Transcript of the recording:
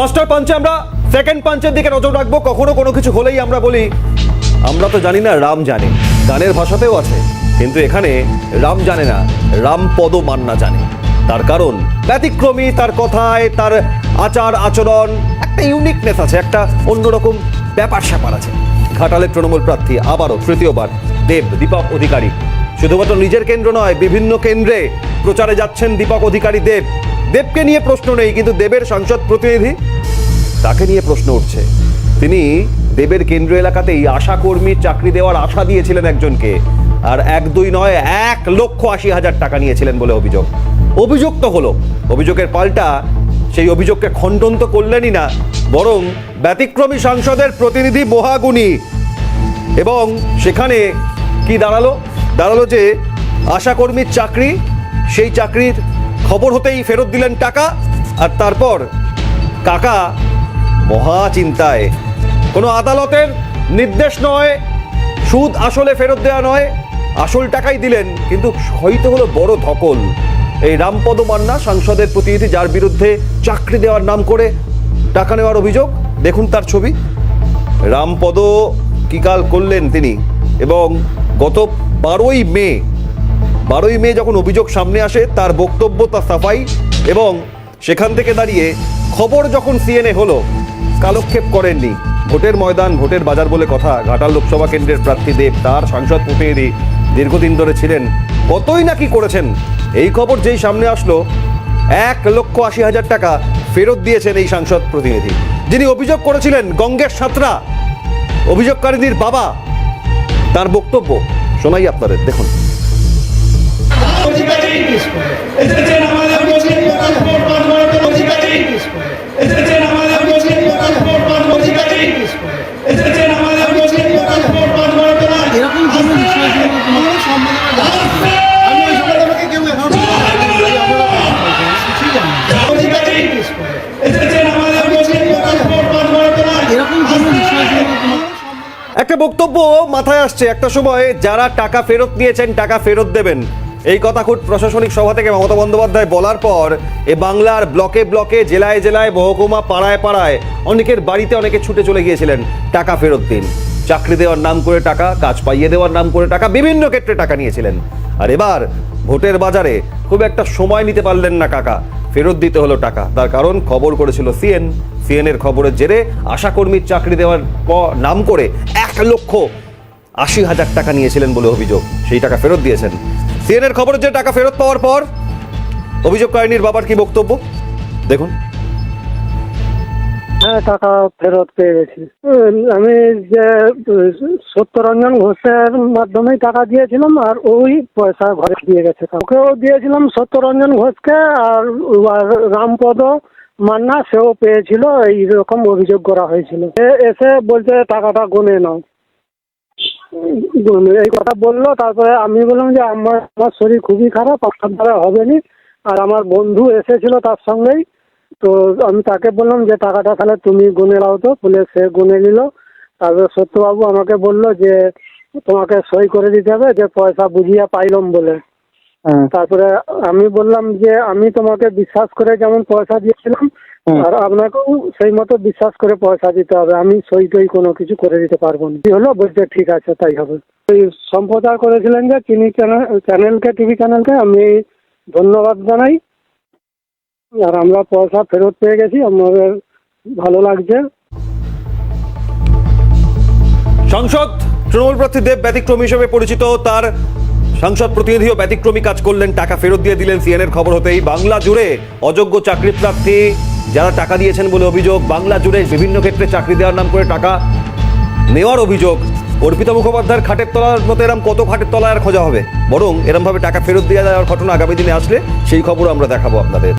Master পাঞ্চে আমরা second পাঞ্চের দিকে নজর রাখব। কখনো কোনো কিছু হলেই আমরা বলি, আমরা তো জানি না রাম জানে। গানের ভাষাতেও আছে, কিন্তু এখানে রাম জানে না রাম পদ মান্না জানে। তার কারণ ব্যতিক্রমী, তার কথায়, তার আচার, আচরণ, একটা ইউনিকনেস আছে, একটা অন্যরকম ব্যাপার স্যাপার আছে। ঘাটালের তৃণমূল প্রার্থী আবারও তৃতীয়বার দেব দীপক অধিকারী। শুধুমাত্র নিজের কেন্দ্র নয়, বিভিন্ন কেন্দ্রে প্রচারে যাচ্ছেন দীপক অধিকারী দেব। দেবকে নিয়ে প্রশ্ন নেই, কিন্তু দেবের সংসদ প্রতিনিধি তাকে নিয়ে প্রশ্ন উঠছে। তিনি দেবের কেন্দ্র এলাকাতেই আশাকর্মীর চাকরি দেওয়ার আশা দিয়েছিলেন একজনকে, আর এক দুই নয়, এক লক্ষ আশি হাজার টাকা নিয়েছিলেন বলে অভিযোগ। অভিযোগ তো হলো, অভিযোগের পাল্টা সেই অভিযোগকে খণ্ডন তো করলেনই না, বরং ব্যতিক্রমী সাংসদের প্রতিনিধি মহাগুণী এবং সেখানে কি দাঁড়াল? দাঁড়াল যে আশাকর্মীর চাকরি, সেই চাকরির খবর হতেই ফেরত দিলেন টাকা আর তারপর কাকা মহা চিন্তায়। কোনো আদালতের নির্দেশ নয়, সুদ আসলে ফেরত দেওয়া নয়, আসল টাকাই দিলেন, কিন্তু হয়তো হলো বড় ধকল। এই রামপদ মান্না সাংসদের প্রতিনিধি যার বিরুদ্ধে চাকরি দেওয়ার নাম করে টাকা নেওয়ার অভিযোগ, দেখুন তার ছবি। রামপদ কি কাল করলেন তিনি? এবং গত বারোই মে বারোই মে যখন অভিযোগ সামনে আসে, তার বক্তব্য তার সাফাই এবং সেখান থেকে দাঁড়িয়ে খবর যখন সিএনএ হলো, কালক্ষেপ করেননি। ভোটের ময়দান, ভোটের বাজার বলে কথা। ঘাটাল লোকসভা কেন্দ্রের প্রার্থী দেব, তার সাংসদ প্রতিনিধি দীর্ঘদিন ধরে ছিলেন। কতই না কি করেছেন? এই খবর যেই সামনে আসলো, এক লক্ষ আশি হাজার টাকা ফেরত দিয়েছেন এই সাংসদ প্রতিনিধি। যিনি অভিযোগ করেছিলেন গঙ্গেশ সাঁতরা, অভিযোগকারীদের বাবা, তার বক্তব্য। শোনাই আপনাদের, দেখুন। এসেছেন আমাদের মধ্যে অধিকারী এসেছেন আমাদের মধ্যে অধিকারী এসেছেন আমাদের মধ্যে এরকম একটা বক্তব্য মাথায় আসছে একটা সময় যারা টাকা ফেরত নিয়েছেন টাকা ফেরত দেবেন এই কথা খুব প্রশাসনিক সভা থেকে মমতা বন্দ্যোপাধ্যায় বলার পর এ বাংলার ব্লকে ব্লকে, জেলায় জেলায়, মহকুমা পাড়ায় পাড়ায় অনেকের বাড়িতে অনেকে ছুটে চলে গিয়েছিলেন টাকা ফেরত দিন। চাকরি দেওয়ার নাম করে টাকা, কাজ পাইয়ে দেওয়ার নাম করে টাকা, বিভিন্ন ক্ষেত্রে টাকা নিয়েছিলেন। আর এবার ভোটের বাজারে খুব একটা সময় নিতে পারলেন না কাকা। ফেরত দিতে হলো টাকা। তার কারণ খবর করেছিল সিএন। সিএনের খবরের জেরে আশাকর্মীর চাকরি দেওয়ার নাম করে এক লক্ষ আশি হাজার টাকা নিয়েছিলেন বলে অভিযোগ। সেই টাকা ফেরত দিয়েছেন। সিএনের খবর যে টাকা ফেরত পাওয়ার পর অভিযোগকারিনীর বাবার কি বক্তব্য? দেখুন। হ্যাঁ টাকা ফেরত পেয়ে গেছি। আমি যে, সত্যরঞ্জন ঘোষের মাধ্যমেই টাকা দিয়েছিলাম আর ওই পয়সা ঘরে দিয়ে গেছে ওকেও দিয়েছিলাম সত্যরঞ্জন ঘোষকে আর রামপদ মান্না, সেও পেয়েছিল, এইরকম অভিযোগ করা হয়েছিল। এসে বলছে, টাকাটা গুনে নাও। এই কথা বলল তারপরে আমি বললাম যে আমার আমার শরীর খুবই খারাপ আপনার দ্বারা হবে নি আর আমার বন্ধু এসেছিল তার সঙ্গেই তো আমি তাকে বললাম যে টাকাটা তাহলে তুমি গুনে নাও তো বলে সে গুনে নিল। তারপরে সত্যবাবু আমাকে বলল যে তোমাকে সই করে দিতে হবে যে পয়সা বুঝিয়ে পাইলাম বলে। তারপরে আমি বললাম যে আমি তোমাকে বিশ্বাস করে যেমন পয়সা দিয়েছিলাম আর আপনাকেও সেই মতো বিশ্বাস করে পয়সা দিতে হবে। আমি সই টই কোনো কিছু করে দিতে পারব না। কি হলো? বলছে ঠিক আছে তাই হবে। ওই সম্প্রচার করেছিলেন যে তিনি চ্যানেল চ্যানেলকে টিভি চ্যানেলকে আমি ধন্যবাদ জানাই। আর আমরা পয়সা ফেরত পেয়ে গেছি। আমাদের ভালো লাগছে। সংসদ তৃণমূল প্রার্থী দেব ব্যতিক্রমী হিসেবে পরিচিত তার সংসদ প্রতিনিধিও ব্যতিক্রমী কাজ করলেন। টাকা ফেরত দিয়ে দিলেন সিএনের খবর হতেই। বাংলা জুড়ে অযোগ্য চাকরি প্রার্থী যারা টাকা দিয়েছেন বলে অভিযোগ, বাংলা জুড়ে বিভিন্ন ক্ষেত্রে চাকরি দেওয়ার নাম করে টাকা নেওয়ার অভিযোগ, অর্পিতা মুখোপাধ্যায়ের খাটের তলার মতো এরম কত খাটের তলায় আর খোঁজা হবে? বরং এরমভাবে টাকা ফেরত দেওয়া যাওয়ার ঘটনা আগামী দিনে আসলে সেই খবরও আমরা দেখাবো আপনাদের।